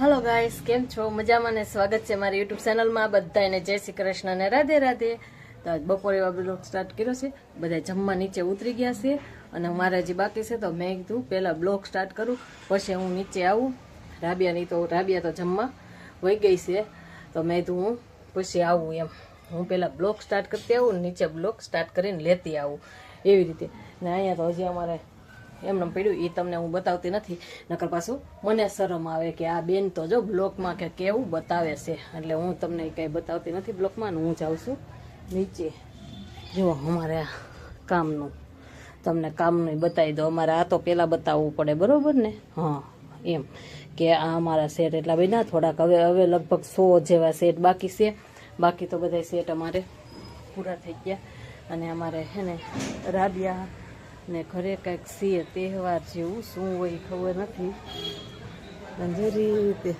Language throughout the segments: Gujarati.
હલો ગાઈસ કેમ છો? મજામાં ને સ્વાગત છે મારી યુટ્યુબ ચેનલમાં બધાને જય શ્રી કૃષ્ણ ને રાધે રાધે. તો આજ બપોરે બ્લોગ સ્ટાર્ટ કર્યો છે. બધા જમવા નીચે ઉતરી ગયા છે. અને મારે હજી બાકી છે તો મેં કીધું, પહેલાં બ્લોગ સ્ટાર્ટ કરું, પછી હું નીચે આવું. રાબિયાની તો, રાબિયા તો જમવા વહી ગઈ છે. તો મેં કીધું, હું પછી આવું એમ. હું પહેલાં બ્લોગ સ્ટાર્ટ કરતી આવું નીચે બ્લોગ સ્ટાર્ટ કરીને લેતી આવું. એવી રીતે. ને અહીંયા તો હજી અમારે એમને પડ્યું એ તમને હું બતાવતી નથી. નકર પાછું મને શરમ આવે કે આ બેન તો જો બ્લોકમાં કે કેવું બતાવે છે. એટલે હું તમને કંઈ બતાવતી નથી બ્લોકમાં હું જાઉં છું નીચે. જુઓ અમારે કામનું. તમને કામનું બતાવી દો અમારે આ તો પહેલાં બતાવવું પડે, બરાબર ને? હા, એમ. કે આ અમારા સેટ એટલા બધા થોડાક હવે હવે લગભગ સો જેવા સેટ બાકી છે. બાકી તો બધા સેટ અમારે પૂરા થઈ ગયા. અને અમારે, હે ને, રાબિયા ને ઘરે કંઈક સીએ તહેવાર જેવું, શું હોય ખબર નથી. જરી રીતે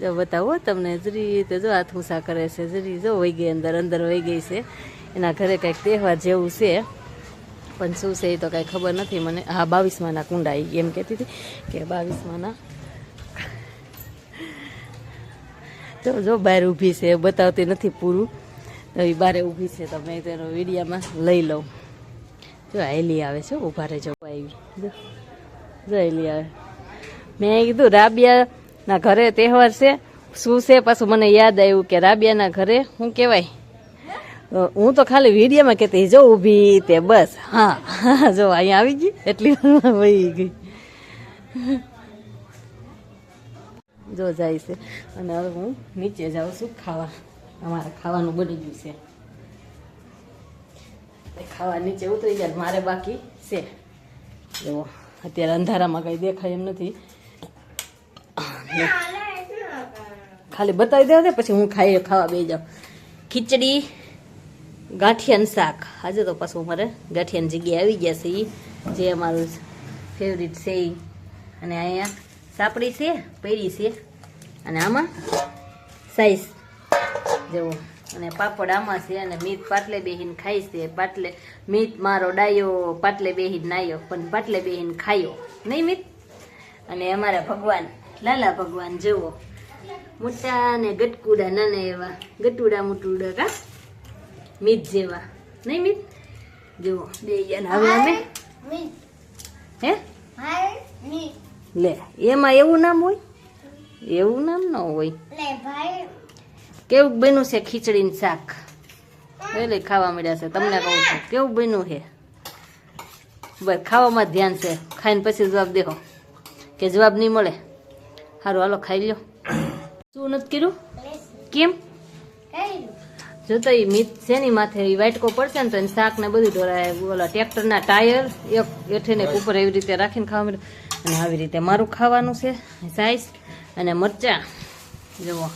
જો બતાવો તમને, જરી રીતે જો હાથ ઊંચા કરે છે, જરી જો વહી ગઈ અંદર અંદર વહી ગઈ છે. એના ઘરે કંઈક તહેવાર જેવું છે. પણ શું છે એ તો કાંઈ ખબર નથી. મને હા, બાવીસમાંના કુંડા એમ કહેતી હતી કે બાવીસમાંના. તો જો બહાર ઊભી છે, બતાવતી નથી પૂરું. તો એ બારે ઊભી છે, તો મેં તેનો વિડીયામાં લઈ લઉં. જો હેલી આવે છે, ઊભા રહેજો આવી જો હેલી આવે. મેં કીધું, રાબિયાના ઘરે તહેવાર છે, શું છે પાછું મને યાદ આવ્યું કે રાબિયાના ઘરે શું કહેવાય? હું તો ખાલી વિડીયોમાં કહેતી, જો ઊભી તે બસ. હા, જો અહીંયા આવી ગઈ, એટલી વહી ગઈ. જો જાય છે. અને હવે હું નીચે જાઉં છું ખાવા. અમારે ખાવાનું બની ગયું છે. ખાવા નીચે ઉતરી જાય મારે બાકી છે. જો, અત્યારે અંધારામાં કંઈ દેખાય એમ નથી. ખાલી બતાવી દે, પછી હું ખાઈ ખાવા બે જાઉં. ખીચડી, ગાંઠિયાન શાક. આજે તો પાછું મારે ગાંઠિયાની જગ્યાએ આવી ગયા છે જે અમારું ફેવરિટ છે અને અહીંયા સાપડી છે, પૈરી છે. અને આમાં સાઈઝ જેવો અને પાપડ આમાં છે અને મીત પાટલે બેહીન ખાઈ છે. પાટલે મીત મારો ડાયો પાટલે બેહીન નાયો પણ પાટલે બેહીન ખાયો. નહીં મીત? અને અમારા ભગવાન લાલા ભગવાન જેવો. મોટા ને ગટકુડા નાના એવા. ગટુડા મુટુડા કા? મીત જેવા. નહીં મીત? જેવો બે હવે અમે. હે? લે એમાં એવું નામ હોય? એવું નામ ન હોય. કેવું બન્યું છે ખીચડીનું શાક? એટલે ખાવા મળ્યા છે, તમને કહું છું, કેવું બન્યું છે? બસ, ખાવામાં ધ્યાન છે, ખાઈને પછી જવાબ દેખો કે જવાબ નહીં મળે. સારું હાલો, ખાઈ લ્યો. શું નથી કર્યું? કેમ? જો તો એ મીત છે ની માથે એ વાટકો પડશે ને તો એને શાક ને બધું ઢોરાય, ઓલા ટ્રેક્ટરના ટાયર એક ને ઉપર એવી રીતે રાખીને ખાવા મળ્યું અને આવી રીતે મારું ખાવાનું છે સાઈઝ અને મરચાં. જુઓ.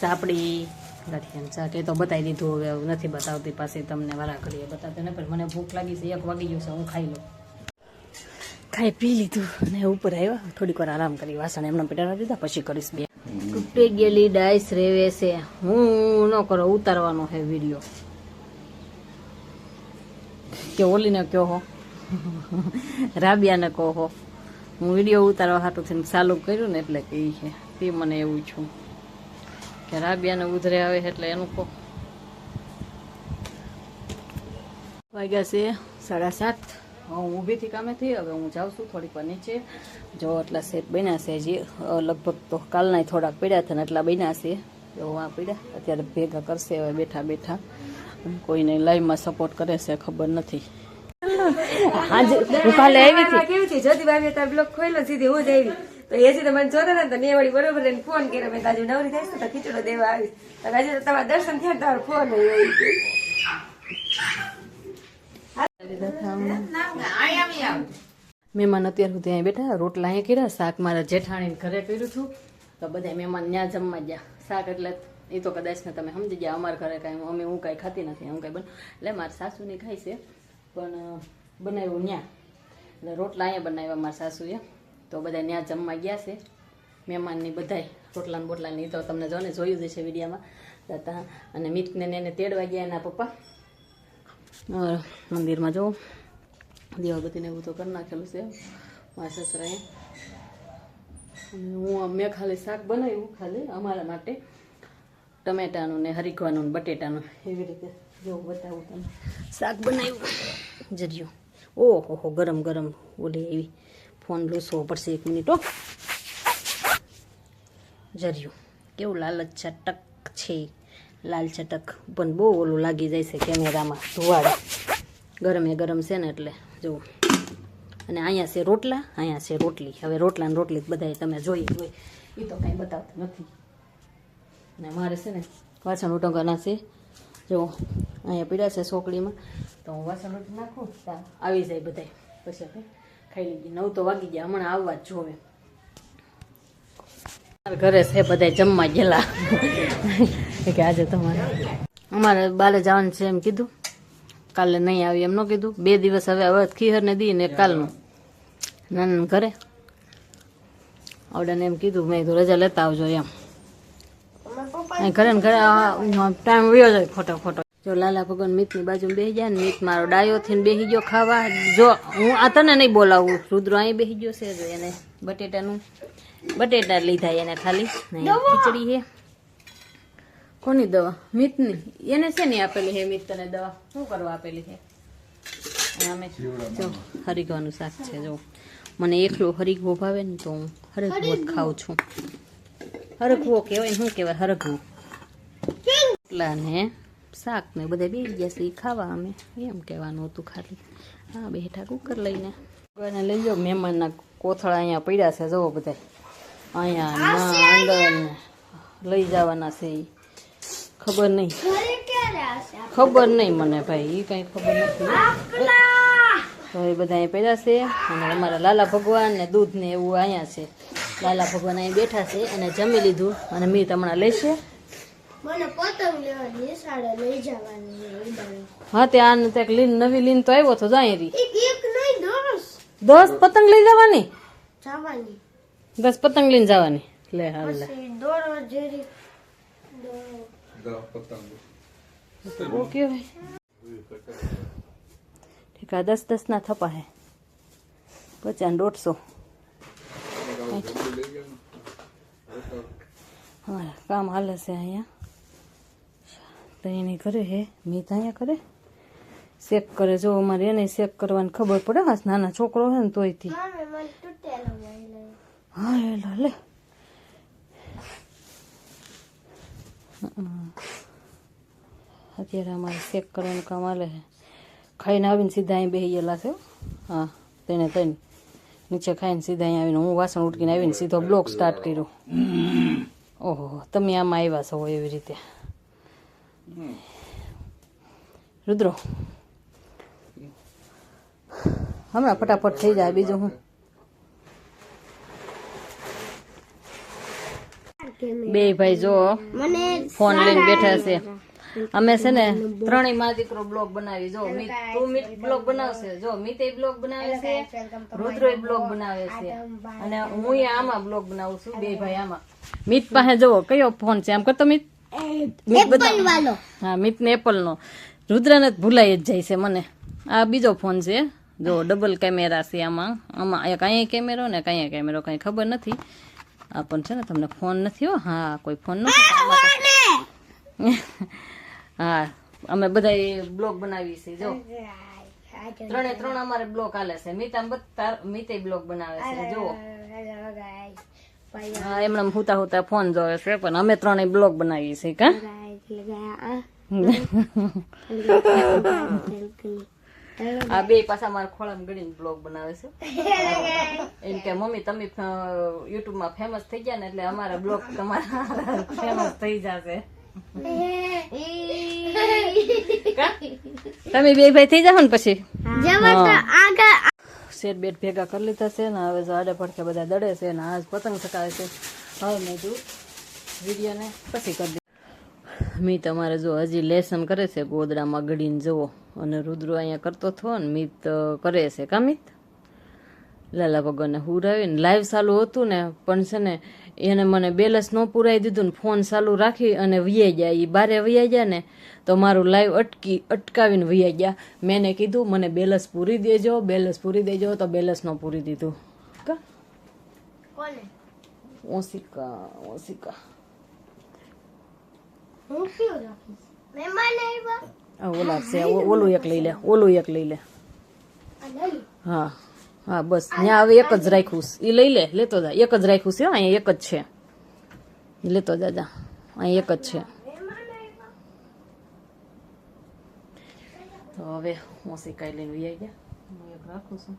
સાપડી ગાંઠિયાનું શાક એ તો બતાવી દીધું હવે નથી બતાવતી. પાસે તમને વારા કરીએ, બતાવતી. ને પણ મને ભૂખ લાગી છે. એક વાગી ગયું છે, હું ખાઈ લઉં. ખાઈ પી લીધું અને ઉપર આવ્યા. થોડીક વાર આરામ કરી, વાસણ એમના પેટાના દીધા, પછી કરીશ બે. તૂટી ગયેલી ડાઈસ રેવે છે. હું ન કરો, ઉતારવાનો છે વીડિયો કે ઓલીને કહો હો? રાબિયાને કહો હું. વીડિયો ઉતારવા હાટું થઈને ચાલુ કર્યું ને એટલે કહી છે. તે મને એવું છું. કે રાબિયાને ઉધરે આવે એટલે એનું કહો. વાગ્યા છે સાડા સાત. હું ઊભીથી કામેથી હવે હું જાઉં છું થોડીક વાર નીચે. જો એટલા સેટ બન્યા છે હજી લગભગ તો કાલના થોડાક પડ્યા હતા ને એટલા બન્યા છે. જો આ પડ્યા અત્યારે ભેગા કરશે હવે બેઠા બેઠા. કોઈને લાઈવમાં સપોર્ટ કરે છે ખબર નથી. હું કાલે આવી હતી. કેવી છે જ્યોતિ ભાભી તાર બ્લોગ ખોલ્યો સીધી હું જ આવી. તો એ તમે જોતા ને તો વળી બરોબર એને ફોન કર્યો. મેં તાજુ નવરી થઈશ તો ખીચડો દેવા આવીશ. તો આજે તમારા દર્શન થયા તાર ફોન મહેમાન અત્યાર સુધી અહીં બેઠા રોટલા અહીંયા કર્યા, શાક મારા જેઠાણી ઘરે કર્યું છું તો બધા મહેમાન ત્યાં જમવા ગયા. શાક એટલે એ તો કદાચ ને તમે સમજી ગયા, અમારા ઘરે કાંઈ અમે હું કાંઈ ખાતી નથી, હું કાંઈ બન. એટલે મારા સાસુને ખાય છે, પણ બનાવ્યું ત્યાં એટલે રોટલા અહીંયા બનાવ્યા મારા સાસુએ. તો બધા ત્યાં જમવા ગયા છે. મહેમાનની બધાય રોટલાને બોટલાની બોટલા તો તમને જો ને જોયું જ છે વિડીયામાં. જતા અને મિતને એને તેડવા ગયા એના પપ્પા. મંદિરમાં જવું દીવાબત્તીને એવું તો કરી નાખેલું છે. મારા સસરાએ. હું મેં ખાલી શાક બનાવ્યું ખાલી અમારા માટે. ટમેટાનું ને હરીકવાનું ને બટેટાનું. એવી રીતે જો બતાવું તમને. શાક બનાવ્યું. જર્યું ઓહો ગરમ ગરમ ઓલી એવી. ફોન લૂસવો પડશે એક મિનિટ, હો. જર્યું. કેવું લાલચ ચટક છે લાલ ચટક પણ બહુ ઓલું લાગી જાય છે કેમેરામાં, ધુવાડે. ગરમે ગરમ છે ને એટલે જુઓ અને અહીંયા છે રોટલા, અહીંયા છે રોટલી. હવે રોટલા ને રોટલી બધા તમે જોઈ હોય. એ તો કાંઈ બતાવતા નથી. ને મારે છે ને વાસણ ઉટંગાના છે. જો, અહીંયા પીડા છે સોકડીમાં. તો હું વાસણ ઉઠી નાખું આવી જાય બધા પછી આપણે ખાઈ લીધી. નવ તો વાગી ગયા હમણાં આવવા જ જોવે. ઘરે છે બધા જમવા ગયેલા. કે આજે તમારે. અમારે બારે જવાનું છે એમ કીધું. કાલે નહીં આવી એમ ન કીધું. બે દિવસ હવે હવે ખીહર ને દી ને કાલનું. નાના ઘરે. આવડાને એમ કીધું મેં કીધું રજા લેતા આવજો એમ. ઘરે ને ઘરે ટાઈમ વયો જાય ખોટો ખોટો જો લાલા ભગવાન મિતની બાજુ બેસી જાય ને મિત મારો ડાયો થઈને બેસી ગયો ખાવા. જો હું આ તને નહીં બોલાવું. રુદ્ર અહીં બેસી ગયો છે જો એને બટેટાનું બટેટા લીધા એને ખાલી. ખીચડી હે કોની દવા? મિતની. એને છે ને આપેલી હે મિત તને દવા. શું કરવા આપેલી છે? અને અમે જો હરીગવાનું શાક છે જો. મને એકલો હરીગવો ભાવે ને તો હું હરગવો જ ખાઉં છું. હરગવો કહેવાય શું કહેવાય? હરગવું એટલા ને શાક ને બધા બેસી ગયા છે એ ખાવા અમે. એમ કહેવાનું હતું ખાલી. હા બેઠા કુકર લઈને. અને લઈ જાઓ મહેમાનના કોથળા અહીંયા પડ્યા છે જુઓ બધા અહીંયા ના અંદર લઈ જવાના છે એ ખબર નહીં. ખબર નહીં મને ભાઈ એ કંઈ ખબર નથી. તો એ બધા અહીં પડ્યા છે. અને અમારા લાલા ભગવાન ને દૂધ ને એવું અહીંયા છે. લાલા ભગવાન અહીં બેઠા છે અને જમી લીધું અને મીત હમણાં લેશે. હા તે આને તે લીન નવી લીન તો આવ્યો તો જાય રી. એક એક નહીં દસ. દસ પતંગ લઈ જવાની? જવાની. દસ પતંગ લઈને જવાની. લે હાલ લે. ઠીક દસ દસ ના થપા હે. પચાસ દોઢસો. હા કામ હાલે છે અહીંયા. એની કરે હે મીત અહીંયા કરે. શેક કરે જો અમારે એને શેક કરવાની ખબર પડે હા નાના છોકરો હોય ને તોયથી. હા એ લો અત્યારે અમારે ચેક કરવાનું કામ હાલે છે ખાઈને આવીને સીધા અહીં બેસી ગયેલા છે હા. તેને તઈને. નીચે ખાઈને સીધા અહીં આવીને હું વાસણ ઉટકીને આવીને સીધો બ્લોક સ્ટાર્ટ કર્યો. ઓહો તમે આમાં આવ્યા છો એવી રીતે. રુદ્રો. હમણાં ફટાફટ થઈ જાય બીજું હું. બે ભાઈ જો ફોન લઈને બેઠા છે. અમે છે ને ત્રણેયમાં દીકરો બ્લોગ બનાવી. જો તું મિત બ્લોગ બનાવશે. જો મિત બ્લોગ બનાવે છે રુદ્રો બ્લોગ બનાવે છે. અને હું આમાં બ્લોગ બનાવું છું બે ભાઈ આમાં. મિત પાસે જુઓ કયો ફોન છે? આમ કરતો મિત. મિત બતાવો. હા મિત ને એપલ નો રુદ્રને ભૂલાઈ જ જાય છે મને આ બીજો ફોન છે જો ડબલ કેમેરા છે આમાં આમાં એક અહીંયા કેમેરો ને કાંઈ અહીંયા કેમેરો કાંઈ ખબર નથી આ પણ છે ને તમને ફોન નથી હો હા કોઈ ફોન નથી હા અમે બધા બ્લોગ બનાવી છે જો ત્રણે ત્રણ અમારે બ્લોગ હાલે છે મિતા બધા મિતે બ્લોગ બનાવે છે જો હા એમણે હુતા હુતા ફોન જોવે છે પણ અમે ત્રણેય બ્લોગ બનાવીએ છીએ કા? આ બે પાછા મારા ખોળામાં ગળીને બ્લોગ બનાવે છે. એમ કે મમ્મી તમે યુટ્યુબમાં ફેમસ થઈ ગયા ને એટલે અમારા બ્લોગ તમારા ફેમસ થઈ જશે. તમે બે ભાઈ થઈ જાઓ ને પછી? શેર બેટ ભેગા કરી લીધા છે ને હવે જો આડે પડખે બધા દડે છે ને આજ પતંગ ચકાવે છે. હવે મેં જો વિડીયોને પછી કરી દીધું મી તમારે જો હજી લેસન કરે છે ગોદડામાં ગળીને જુઓ. અને રુદ્રો અહીંયા કરતો થો ને મિત કરે છે કા મિત? લાલા ભગવાનને હુરાવીને લાઈવ ચાલુ હતું ને પણ છે ને એને મને બેલેન્સ ન પુરાઈ દીધું ને ફોન ચાલુ રાખી અને વૈયા ગયા. એ બારે વૈયા ગયા ને તો મારું લાઈવ અટકી અટકાવીને વૈયા ગયા. મેં એને કીધું મને બેલેન્સ પૂરી દેજો બેલેન્સ પૂરી દેજો. તો બેલેન્સ ન પૂરી દીધું. કા? ઓસિકા હું આ ઓલા છે ઓલું એક લઈ લે ઓલું એક લઈ લે. હા. હા, બસ. ત્યાં હવે એક જ રાખ્યું. ઈ લઈ લે, લેતો જા. એક જ રાખ્યું છે અહીંયા એક જ છે. લેતો જા અહીં એક જ છે. તો હવે હું શીખાઈ લઈને વી ગયા. હું એક રાખું છું.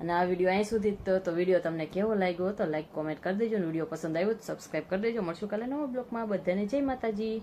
અને આ વીડિયો અહીં સુધી તો તો વીડિયો તમને કેવો લાગ્યો તો લાઈક, કોમેન્ટ કરી દેજો. વીડિયો પસંદ આવ્યો તો સબસ્ક્રાઈબ કરી દેજો. મળશું કાલે નવા બ્લોગમાં બધાને જય માતાજી.